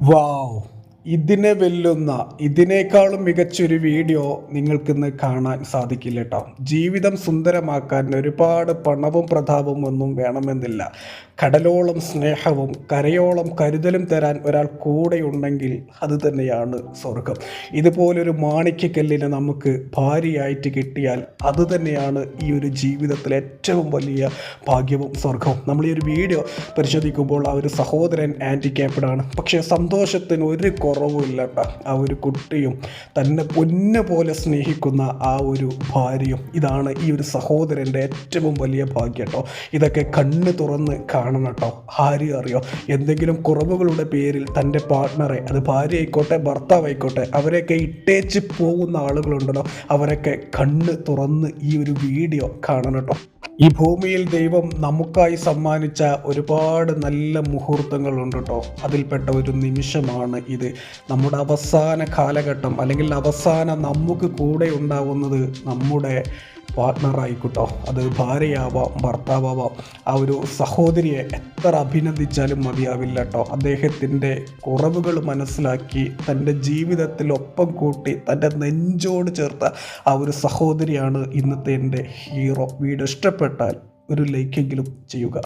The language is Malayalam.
Wow. ഇതിനെ വെല്ലുന്ന ഇതിനേക്കാളും മികച്ചൊരു വീഡിയോ നിങ്ങൾക്കിന്ന് കാണാൻ സാധിക്കില്ല കേട്ടോ ജീവിതം സുന്ദരമാക്കാൻ ഒരുപാട് പണവും പ്രതാപവും ഒന്നും വേണമെന്നില്ല. കടലോളം സ്നേഹവും കരയോളം കരുതലും തരാൻ ഒരാൾ കൂടെയുണ്ടെങ്കിൽ അത് തന്നെയാണ് സ്വർഗം ഇതുപോലൊരു മാണിക്യക്കല്ലിനെ നമുക്ക് ഭാര്യയായിട്ട് കിട്ടിയാൽ അത് തന്നെയാണ് ഈ ഒരു ജീവിതത്തിലെ ഏറ്റവും വലിയ ഭാഗ്യവും സ്വർഗവും നമ്മൾ ഈ ഒരു വീഡിയോ പരിശോധിക്കുമ്പോൾ ആ ഒരു സഹോദരൻ ആന്റിക്യാപ്ഡ് ആണ്. പക്ഷേ സന്തോഷത്തിന് ഒരു കുറവുമില്ല കേട്ടോ ആ ഒരു കുട്ടിയും തന്നെ പൊന്നെ പോലെ സ്നേഹിക്കുന്ന ആ ഒരു ഭാര്യയും ഇതാണ് ഈ ഒരു സഹോദരന്റെ ഏറ്റവും വലിയ ഭാഗ്യം കേട്ടോ ഇതൊക്കെ കണ്ണ് തുറന്ന് കാണണം കേട്ടോ ആരും അറിയോ? എന്തെങ്കിലും കുറവുകളുടെ പേരിൽ തന്റെ പാർട്ട്ണറെ അത് ഭാര്യ ആയിക്കോട്ടെ ഭർത്താവ് ആയിക്കോട്ടെ അവരെയൊക്കെ ഇട്ടേച്ച് പോകുന്ന ആളുകളുണ്ടല്ലോ. അവരൊക്കെ കണ്ണ് തുറന്ന് ഈ ഒരു വീഡിയോ കാണണം കേട്ടോ ഈ ഭൂമിയിൽ ദൈവം നമുക്കായി സമ്മാനിച്ച ഒരുപാട് നല്ല മുഹൂർത്തങ്ങളുണ്ട് കേട്ടോ അതിൽപ്പെട്ട ഒരു നിമിഷമാണ് ഇത്. നമ്മുടെ അവസാന കാലഘട്ടം അല്ലെങ്കിൽ അവസാന നമുക്ക് കൂടെ ഉണ്ടാവുന്നത് നമ്മുടെ പാർട്ട്ണറായിക്കോട്ടോ അത് ഭാര്യയാവാം ഭർത്താവാം ആ ഒരു സഹോദരിയെ എത്ര അഭിനന്ദിച്ചാലും മതിയാവില്ല കേട്ടോ അദ്ദേഹത്തിന്റെ കുറവുകൾ മനസ്സിലാക്കി തന്റെ ജീവിതത്തിൽ ഒപ്പം കൂട്ടി തന്റെ നെഞ്ചോട് ചേർത്ത ആ ഒരു സഹോദരിയാണ് ഇന്നത്തെ എന്റെ ഹീറോ. വീഡിയോ ഇഷ്ടപ്പെട്ടാൽ ഒരു ലൈക്കെങ്കിലും ചെയ്യുക.